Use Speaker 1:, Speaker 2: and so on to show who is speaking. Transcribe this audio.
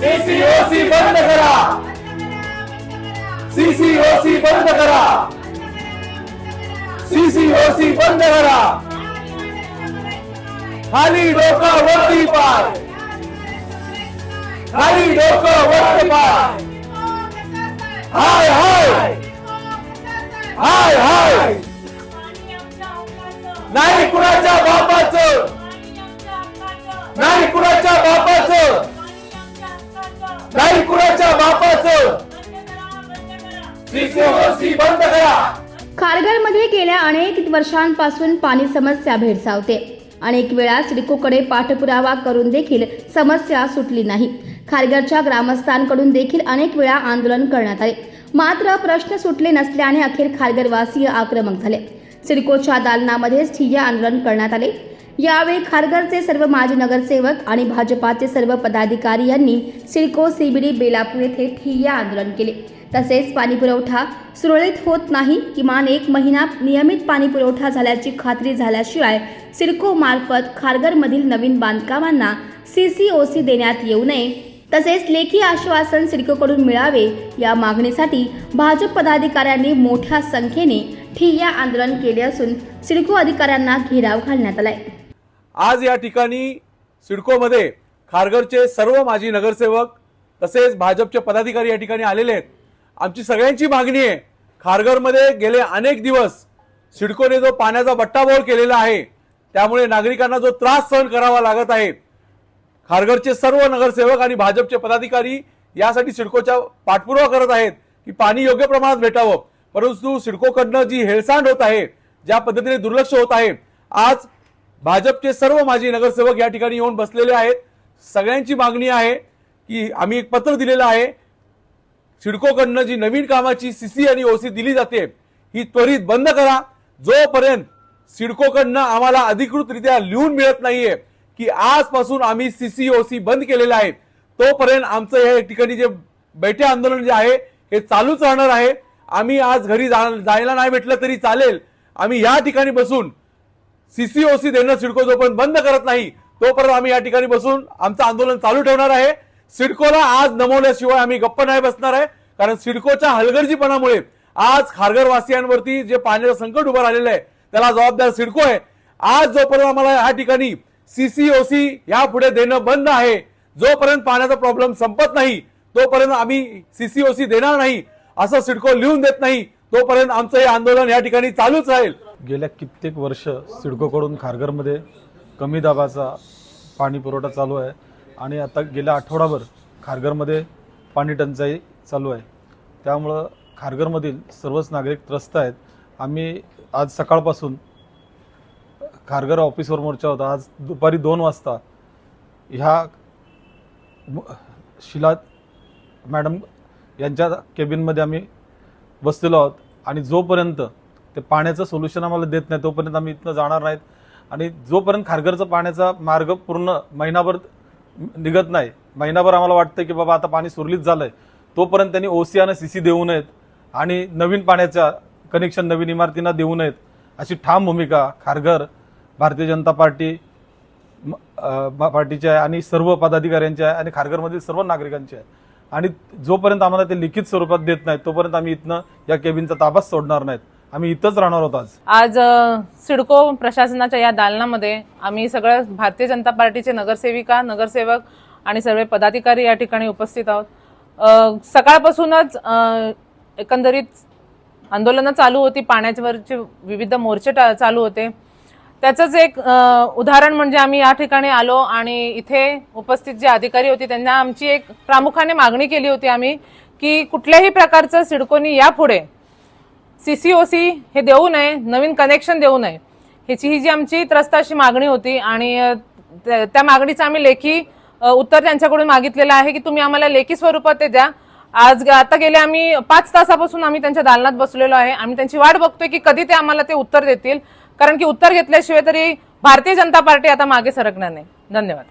Speaker 1: सीसीओसी बंद करा सीसीओसी बंद करा सीसीओसी बंद करा खाली डोकं वरती पाय खाली डोकं वरती पाय बंद करा.
Speaker 2: खारघरमध्ये गेल्या अनेक वर्षांपासून पाणी समस्या भेडसावते. अनेक वेळा सिडकोकडे पाठपुरावा करून देखील समस्या सुटली नाही. खारघरच्या ग्रामस्थांकडून देखील अनेक वेळा आंदोलन करण्यात आले. मात्र प्रश्न सुटले नसल्याने अखेर खारघरवासीय आक्रमक झाले. सिडकोच्या दालनामध्येच ठिय्या आंदोलन करण्यात आले. यावेळी खारघरचे सर्व माजी नगरसेवक आणि भाजपाचे सर्व पदाधिकारी यांनी सिडको सीबीडी बेलापूर येथे ठिय्या आंदोलन केले. तसेच पाणीपुरवठा सुरळीत होत नाही किमान एक महिना नियमित पाणीपुरवठा झाल्याची खात्री झाल्याशिवाय सिडकोमार्फत खारघरमधील नवीन बांधकामांना सी सी ओ सी देण्यात येऊ नये. तसेच लेखी आश्वासन सिडकोकडून मिळावे या मागणीसाठी भाजप पदाधिकाऱ्यांनी मोठ्या संख्येने ठिय्या आंदोलन केले असून सिडको अधिकाऱ्यांना घेराव घालण्यात आलाय.
Speaker 1: आज या ठिकाणी सिडकोमध्ये खारघरचे सर्व माजी नगरसेवक तसेच भाजपचे पदाधिकारी या ठिकाणी आलेले आहेत. आमची सगळ्यांची मागणी आहे. खारघरमध्ये गेले अनेक दिवस सिडकोने जो पाण्याचा बट्टाबोळ केलेला आहे त्यामुळे नागरिकांना जो त्रास सहन करावा लागत आहे खारघरचे सर्व नगरसेवक आणि भाजपचे पदाधिकारी यासाठी सिडकोच्या पाठपुरावा करत आहेत की पाणी योग्य प्रमाणात भेटावं. परंतु सिडकोकडनं जी हेळसांड होत आहे ज्या पद्धतीने दुर्लक्ष होत आहे आज भाजपचे सर्व माजी नगरसेवक या ठिकाणी येऊन बसलेले आहेत. सगळ्यांची मागणी आहे की आम्ही एक पत्र दिलेलं आहे सिडकोकडनं जी नवीन कामाची सीसी आणि ओसी दिली जाते ही त्वरित बंद करा. जोपर्यंत सिडकोकडनं आम्हाला अधिकृतरित्या लिहून मिळत नाहीये की आजपासून आम्ही सीसी ओसी बंद केलेलं आहे तोपर्यंत आमचं हे ठिकाणी जे बैठे आंदोलन जे आहे हे चालूच राहणार आहे. आम्ही आज घरी जायला नाही भेटलं तरी चालेल. आम्ही या ठिकाणी बसून सीसीओसी देणं सिडको जोपर्यंत बंद करत नाही तोपर्यंत आम्ही या ठिकाणी बसून आमचं आंदोलन चालू ठेवणार आहे. सिडकोला आज नमवल्याशिवाय आम्ही गप्प नाही बसणार आहे. कारण सिडकोच्या हलगर्जीपणामुळे आज खारघरवासियांवरती जे पाण्याचं संकट उभं राहिलेलं आहे त्याला जबाबदार सिडको आहे. आज जोपर्यंत आम्हाला या ठिकाणी सीसीओसी यापुढे देणं बंद आहे जोपर्यंत पाण्याचा प्रॉब्लेम संपत नाही तोपर्यंत आम्ही सीसीओसी देणार नाही असं सिडको लिहून देत नाही तोपर्यंत आमचं हे आंदोलन या ठिकाणी चालूच राहील.
Speaker 3: गेल्या कित्येक वर्ष सिडकोकडून खारघरमध्ये कमी दाबाचा पाणी पुरवठा चालू आहे. आणि आता गेल्या आठवडाभर खारघरमध्ये पाणी टंचाई चालू आहे. त्यामुळं खारघरमधील सर्वच नागरिक त्रस्त आहेत. आम्ही आज सकाळपासून खारघर ऑफिसवर मोर्चा होता. आज दुपारी दोन वाजता ह्या शिला मॅडम यांच्या केबिनमध्ये आम्ही बसलेलो आहोत. आणि जोपर्यंत ते पाण्याचं सोल्युशन आम्हाला देत नाही तोपर्यंत आम्ही इथनं जाणार नाहीत. आणि जोपर्यंत खारघरचा पाण्याचा मार्ग पूर्ण महिनाभर निघत नाही. महिनाभर आम्हाला वाटतं की बाबा आता पाणी सुरलीत झालंय. तोपर्यंत त्यांनी ओसी आणि सीसी देऊ नयेत आणि नवीन पाण्याच्या कनेक्शन नवीन इमारतींना देऊ नयेत अशी ठाम भूमिका खारघर भारतीय जनता पार्टी पार्टीच्या आहे आणि सर्व पदाधिकाऱ्यांच्या आहे आणि खारघरमधील सर्व नागरिकांची आहे. आणि जोपर्यंत आम्हाला ते लिखित स्वरूपात देत नाहीत तोपर्यंत आम्ही इथनं या केबिनचा ताबाच सोडणार नाहीत. आम्ही इथंच राहणार होतो आज.
Speaker 4: आज सिडको प्रशासनाच्या या दालनामध्ये आम्ही सगळ्या भारतीय जनता पार्टीचे नगरसेविका नगरसेवक आणि सर्व पदाधिकारी या ठिकाणी उपस्थित आहोत. सकाळपासूनच एकंदरीत आंदोलनं चालू होती. पाण्यावरचे विविध मोर्चे टा- चालू होते. त्याचंच एक उदाहरण म्हणजे आम्ही या ठिकाणी आलो आणि इथे उपस्थित जे अधिकारी होते त्यांना आमची एक प्रामुख्याने मागणी केली होती आम्ही की कुठल्याही प्रकारचं सिडकोनी यापुढे सी सी ओ सी हे देऊ नये नवीन कनेक्शन देऊ नये. ह्याची ही जी आमची त्रस्त अशी मागणी होती आणि त्या मागणीचं आम्ही लेखी उत्तर त्यांच्याकडून मागितलेलं आहे की तुम्ही आम्हाला लेखी स्वरूपात ते द्या. आज आता गेले आम्ही पाच तासापासून आम्ही त्यांच्या दालनात बसलेलो आहे. आम्ही त्यांची वाट बघतोय की कधी ते आम्हाला ते उत्तर देतील. कारण की उत्तर घेतल्याशिवाय तरी भारतीय जनता पार्टी आता मागे सरकणार नाही. धन्यवाद.